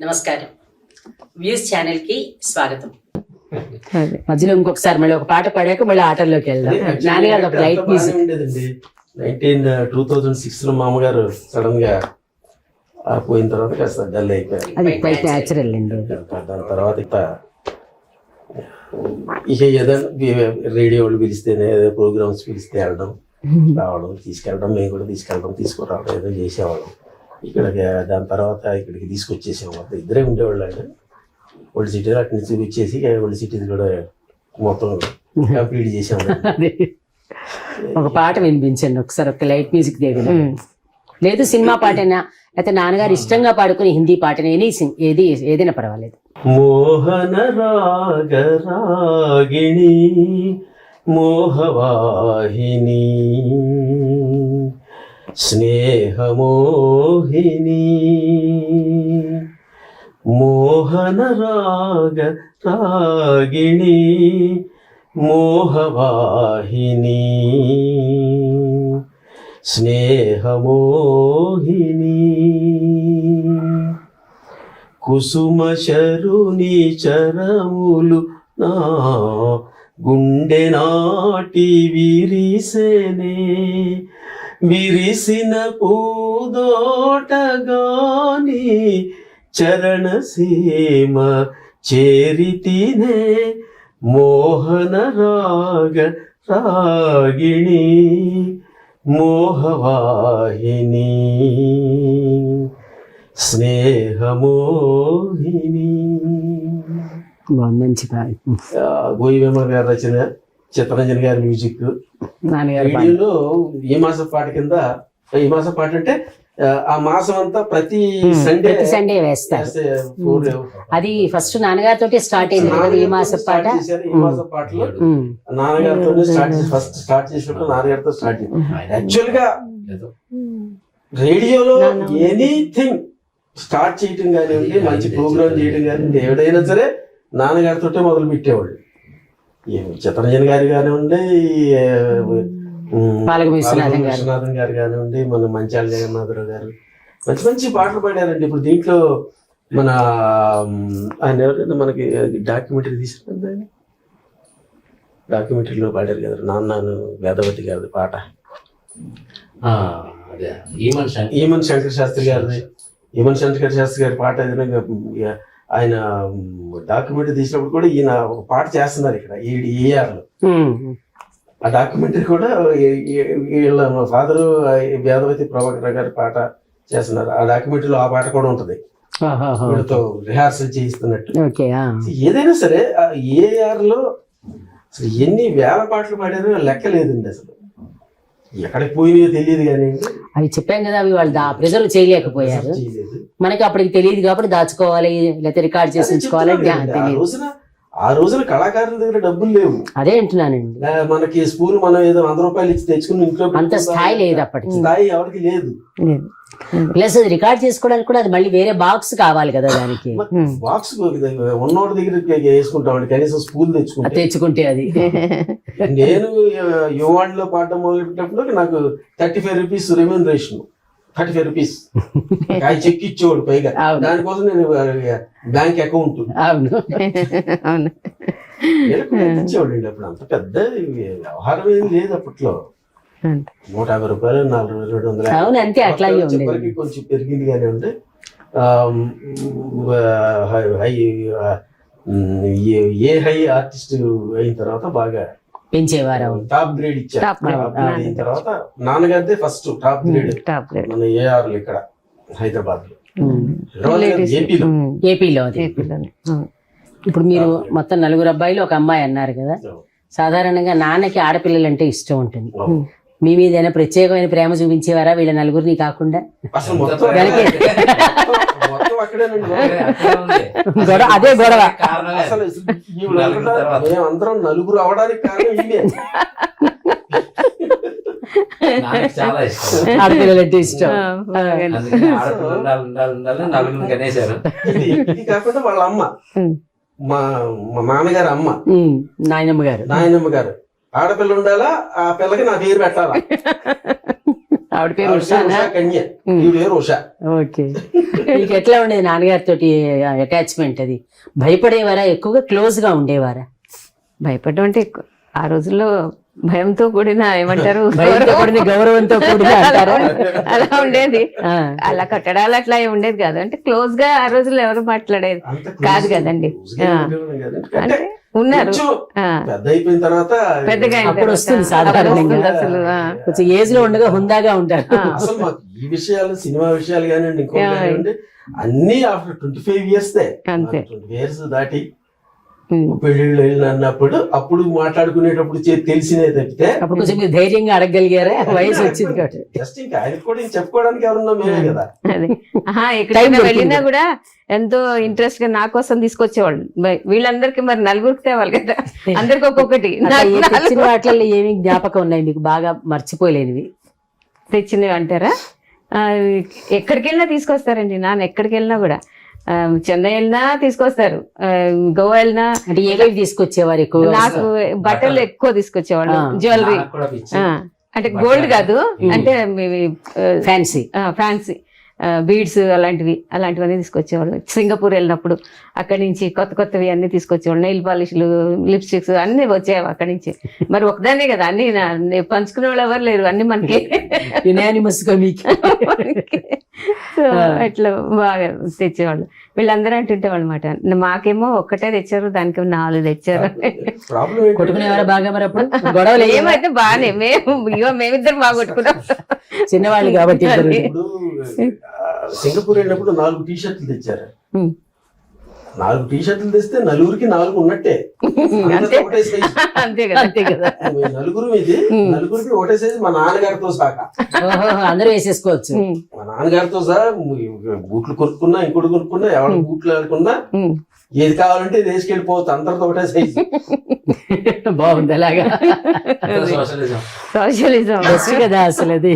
నమస్కారం. వ్యూస్ ఛానల్కి స్వాగతం. అదే. మధ్యలో ఇంకొకసారి మళ్ళీ ఒక పాట పాడాక మళ్ళీ ఆటల్లోకి వెళ్దాం. నాన్నగారు ఒక లైట్ మ్యూజిక్. ఉండేదండి. నైన్టీన్ టూ థౌజండ్ సిక్స్లో మామగారు సడన్గా ఆ పోయిన తర్వాత కాస్త డల్ అయిపోయారు. అది క్వైట్ న్యాచురల్ అండి దాని తర్వాత ఇక ఇక ఏదైనా రేడియో వాళ్ళు పిలిస్తేనే ఏదో ప్రోగ్రామ్స్ పిలిస్తే వెళ్ళడం రావడం తీసుకెళ్ళడం మేము కూడా తీసుకెళ్ళడం తీసుకురావడం ఏదో చేసేవాళ్ళం. ఇక్కడికి దాని తర్వాత ఇక్కడికి తీసుకొచ్చేసేవాళ్ళం ఇద్దరే ఉండేవాళ్ళు అండి ఓల్డ్ సిటీలో అటు నుంచి వచ్చేసి ఓల్డ్ సిటీ కూడా మొత్తం కంప్లీట్ అదే. ఒక పాట వినిపించండి. ఒకసారి ఒక లైట్ మ్యూజిక్ దేవి లేదు సినిమా పాటైనా. అయితే నాన్నగారు ఇష్టంగా పాడుకునే హిందీ పాటనే ఎనీ ఏది ఏదైనా పర్వాలేదు. మోహన రాగరాగిణి మోహవాహిని స్నేహమోహిని మోహన రాగ రాగిణి మోహవాహిని స్నేహమోహిని. కుసుమ శరుని చరములు నా గుండె నాటి విరిసెనే విరిసిన పూదోటగాని చరణ సీమ చేరితినే మోహన రాగ రాగిణి మోహవాహిని స్నేహమోహిని. మంచి గోయి వేమర్ గారి రచన. చిత్తరంజన్ గారి మ్యూజిక్. రేడియోలో ఈ మాస పాట కింద ఈ మాస పాట అంటే ఆ, మాసం అంతా ప్రతి సండే ప్రతి సండే వేస్తారు. అది ఫస్ట్ నాన్నగారితో స్టార్ట్ అయింది కదా ఈ మాస పాట. ఈ మాస పాటలో. నాన్నగారితో స్టార్ట్ చేసి ఫస్ట్ స్టార్ట్ చేసినప్పుడు నాన్నగారితో స్టార్ట్ యాక్చువల్గా రేడియోలో ఎనీథింగ్ స్టార్ట్ చేయటం కానివ్వండి మంచి ప్రోగ్రామ్ చేయడం కానివ్వండి ఏదైనా సరే నాన్నగారితో మొదలు పెట్టేవాళ్ళు చిత్తరంజన్ గారు కానివ్వండి ఏ, ఉమ్, పాలక విశ్వనాథం పాలకొండ గారు. కానివ్వండి మన మంచాల జగన్నాథరావు గారు. మంచి మంచి పాటలు పాడారండి. ఇప్పుడు దీంట్లో మన ఆయన ఎవరైనా మనకి డాక్యుమెంటరీ తీసుకుంది ఆయన? డాక్యుమెంటరీలో పాడారు కదా నాన్నను వేదవతి గారి పాట. ఈమన్ శంకర్. శాస్త్రి గారిది. ఈమన్ శంకర్ శాస్త్రి గారి పాట ఏదైనా ఇక ఆయన డాక్యుమెంటరీ తీసినప్పుడు కూడా ఈయన ఒక పాట చేస్తున్నారు ఇక్కడ ఈ ఏఆర్లో ఉమ్. ఆ డాక్యుమెంటరీ కూడా వీళ్ళ ఫాదరు వేదవతి ప్రభాకర్ గారి పాట చేస్తున్నారు ఆ డాక్యుమెంటరీలో ఆ పాట కూడా ఉంటది. వీళ్ళతో రిహార్సల్ చేయిస్తున్నట్టు. ఏదైనా సరే ఏఆర్లో అసలు ఎన్ని వేల పాటలు పాడారో లెక్క లేదండి అసలు ఎక్కడికి పోయినాయో తెలియదు కానీ అవి చెప్పాం కదా అవి వాళ్ళు దా ప్రిజర్వ్ చేయలేకపోయారు. మనకి అప్పటికి తెలియదు కాబట్టి దాచుకోవాలి లేకపోతే రికార్డ్ చేసి ఉంచుకోవాలి తెలియదు. ఆ రోజున కళాకారుల దగ్గర డబ్బులు లేవు. అదే అంటున్నానండి. మనకి స్పూన్ మనం ఏదో వంద రూపాయలు ఇచ్చి తెచ్చుకుని ఇంట్లో అంత. స్థాయి లేదు అప్పటికి. స్థాయి ఎవరికి లేదు. లేదు. ప్లస్ అది రికార్డ్ చేసుకోవడానికి కూడా అది మళ్ళీ వేరే బాక్స్ కావాలి కదా దానికి. బాక్స్ ఉన్నోడి దగ్గర వేసుకుంటామండి కనీసం స్పూన్ తెచ్చుకుంటే. తెచ్చుకుంటే అది. నేను యువాన్లో పాడడం మొదలు పెట్టినప్పుడు నాకు thirty five rupees remuneration thirty five rupees ఆయన చెక్ ఇచ్చేవాడు పైగా. దానికోసం నేను బ్యాంక్ అకౌంట్ అవును. అవును. ఇచ్చేవాడు అండి అప్పుడు. అంత పెద్ద వ్యవహారం ఏం లేదు అప్పట్లో. నూట యాభై రూపాయలు నాలుగు వేలు రెండు వందల. అవును, అంతే. చివరికి కొంచెం పెరిగింది కానీ ఉంటే హై ఏ హై ఆర్టిస్ట్ అయిన తర్వాత బాగా పెంచేవారు. టాప్ గ్రేడ్ ఇచ్చారు. తర్వాత నాన్నగారిదే first top grade. Top grade. మన ఏఆర్ ఇక్కడ హైదరాబాద్లో. ఏపీలో. ఇప్పుడు మీరు మొత్తం నలుగురు అబ్బాయిలు ఒక అమ్మాయి అన్నారు కదా. సాధారణంగా నాన్నకి ఆడపిల్లలంటే ఇష్టం ఉంటుంది. మీ మీద ప్రత్యేకమైన ప్రేమ చూపించేవారా వీళ్ళ నలుగురిని కాకుండా? గొడవ అదే గొడవ. అసలు మేమందరం నలుగురు అవడానికి కారణం చాలా ఇష్టం. ఆడపిల్లలంటే ఇష్టం. అందుకని ఆడపిల్ల ఉండాలి ఉండాలి ఉండాలి నలుగురు కనేశారు. ఇది ఇది కాకుండా వాళ్ళ అమ్మ. మా మా నాన్నగారు అమ్మ. నాయనమ్మ గారు. నాయనమ్మ గారు. ఆడపిల్ల ఉండాలా ఆ పిల్లకి నా పేరు పెట్టాలా? ఆవిడ పేరు ఉషానా ఓకే. మీకు ఎట్లా ఉండేది నాన్నగారితో అటాచ్మెంట్ అది? భయపడేవారా ఎక్కువగా? క్లోజ్గా ఉండేవారా? భయపడడం అంటే ఎక్కువ. ఆ రోజుల్లో భయంతో కూడిన ఏమంటారు? భయంతో కూడిన గౌరవంతో కూడిన అంటారా? అలా ఉండేది. అలా కట్టడాలు అట్లా ఉండేది కాదు. అంటే క్లోజ్గా ఆ రోజుల్లో ఎవరు మాట్లాడేది కాదు కదండి. అంటే ఉన్నారు పెద్ద అయిపోయిన తర్వాత పెద్దగా అప్పుడు వస్తుంది సాధారణంగా. కొంచెం ఏజ్లో ఉండగా హుందాగా ఉంటారు. అసలు మాకు ఈ విషయాలు సినిమా విషయాలు కానివ్వండి ఇంకో Yeah. కానివ్వండి అన్ని after twenty five years. Twenty years దాటి. పెళ్ళిళ్ళు వెళ్ళిన అన్నప్పుడు అప్పుడు మాట్లాడుకునేటప్పుడు తెలిసినే తప్పితే అప్పుడు కొంచెం మీరు ధైర్యంగా అడగగలిగారా వయసు వచ్చింది కాబట్టి. జస్ట్ ఇంకా ఆయనకు కూడా ఇంక చెప్పుకోవడానికి ఎవరున్నా మేమే కదా. దొరికింది. వెళ్ళినా కూడా ఎంతో ఇంట్రెస్ట్గా నా కోసం తీసుకొచ్చేవాళ్ళు. వీళ్ళందరికీ మరి నలుగురికి తేవాలి కదా. అందరికి ఒక్కొక్కటి. తెచ్చిన వాటిల్లో ఏమి జ్ఞాపకం ఉన్నాయి? మీకు బాగా మర్చిపోలేనివి. తెచ్చినవి అంటారా? ఆ, ఎక్కడికి వెళ్ళినా తీసుకొస్తారండి నాన్న ఎక్కడికి వెళ్ళినా కూడా. చెన్నై వెళ్ళినా తీసుకొస్తారు. గోవా వెళ్ళినా అంటే ఏవేవి తీసుకొచ్చేవారు ఎక్కువ? నాకు బట్టలు ఎక్కువ తీసుకొచ్చేవాళ్ళు. జ్యువెలరీ. అంటే గోల్డ్ కాదు. అంటే ఫ్యాన్సీ ఫ్యాన్సీ. బీడ్స్ అలాంటివి అలాంటివన్నీ తీసుకొచ్చేవాళ్ళు. సింగపూర్ వెళ్ళినప్పుడు అక్కడి నుంచి కొత్త కొత్తవి అన్ని తీసుకొచ్చేవాళ్ళు. నెయిల్ పాలిష్లు లిప్స్టిక్స్ అన్ని వచ్చేవి అక్కడి నుంచి. మరి ఒకదానే కదా అన్ని పంచుకునే వాళ్ళు ఎవరు లేరు అన్ని మనకి. అట్లా బాగా తెచ్చేవాళ్ళు. వీళ్ళందరూ అంటుంటేవాళ్ళు అనమాట మాకేమో ఒక్కటే తెచ్చారు దానికి నాలుగు తెచ్చారు? మేమైతే బాగానే మేము ఇగో మేమిద్దరు బాగా కొట్టుకున్నాం చిన్నవాళ్ళు కాబట్టి సింగపూర్ వెళ్ళినప్పుడు నాలుగు టీ షర్ట్లు తెచ్చారు. నాలుగు టీ షర్ట్లు తెస్తే నలుగురికి నాలుగు ఉన్నట్టే. అందరికీ ఒకటే సైజు అంతే కదా. అంతే కదా. మేము నలుగురు ఇది నలుగురికి ఒకటే సైజు మా నాన్నగారితో అందరూ వేసేసుకోవచ్చు. మా నాన్నగారితో సహా బూట్లు కొనుక్కున్నా ఇంకోటి కొనుక్కున్నా ఎవరి బూట్లు ఆడుకున్నా. ఏది కావాలంటే ఇది వేసుకెళ్ళిపోవచ్చు. అందరితో ఒకటే సైజు బాగుంది అలాగా. సోషలిజం. సోషలిజం. కదా అసలు అది.